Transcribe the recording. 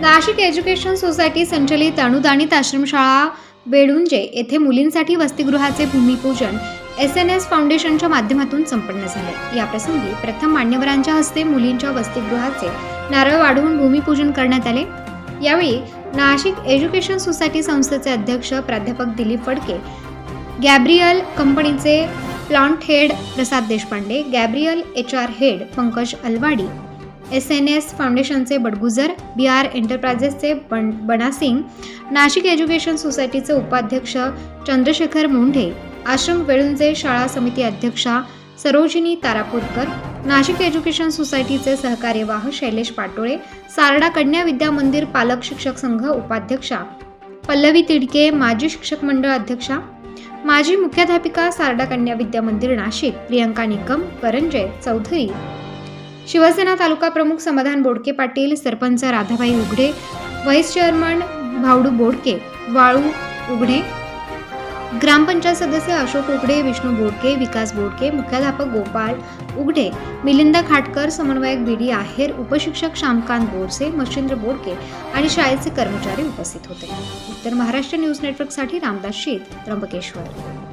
Nashik education society संचलित अनुदानित आश्रमशाळा बेडुंजे येथे मुलींसाठी वसतिगृहाचे भूमिपूजन एस एन एस फाउंडेशनच्या माध्यमातून संपन्न झाले. याप्रसंगी प्रथम मान्यवरांच्या हस्ते मुलींच्या वसतिगृहाचे नारळ वाढवून भूमिपूजन करण्यात आले. यावेळी नाशिक एज्युकेशन सोसायटी संस्थेचे अध्यक्ष प्राध्यापक दिलीप फडके गॅब्रियल कंपनीचे plant head Prasad Deshpande Gabriel H R head Pankaj Alwadi S N S फाउंडेशनचे बडगुजर बी आर एंटरप्राइजेसचे बन बनासिंग नाशिक एज्युकेशन सोसायटीचे उपाध्यक्ष चंद्रशेखर मोंढे आश्रम वेळुंजे शाळा समिती अध्यक्षा सरोजिनी तारापूरकर नाशिक एज्युकेशन सोसायटीचे सहकार्यवाह शैलेश पाटोळे सारडा कन्या विद्या मंदिर पालक शिक्षक संघ उपाध्यक्षा पल्लवी तिडके माजी शिक्षक मंडळ अध्यक्षा माजी मुख्याध्यापिका सारडा कन्या विद्या मंदिर नाशिक प्रियंका निकम परंजय चौधरी शिवसेना तालुका प्रमुख समाधान बोडके पाटील सरपंच राधाबाई उघडे व्हाईस चेअरमन भावडू बोडके वाळू उघडे ग्रामपंचायत सदस्य अशोक उघडे विष्णू बोडके विकास बोडके मुख्याध्यापक गोपाळ उघडे मिलिंद खाटकर समन्वयक बी डी आहेर उपशिक्षक श्यामकांत बोरसे मच्छिंद्र बोडके आणि शाळेचे कर्मचारी उपस्थित होते. उत्तर महाराष्ट्र न्यूज नेटवर्कसाठी रामदास शीत त्र्यंबकेश्वर.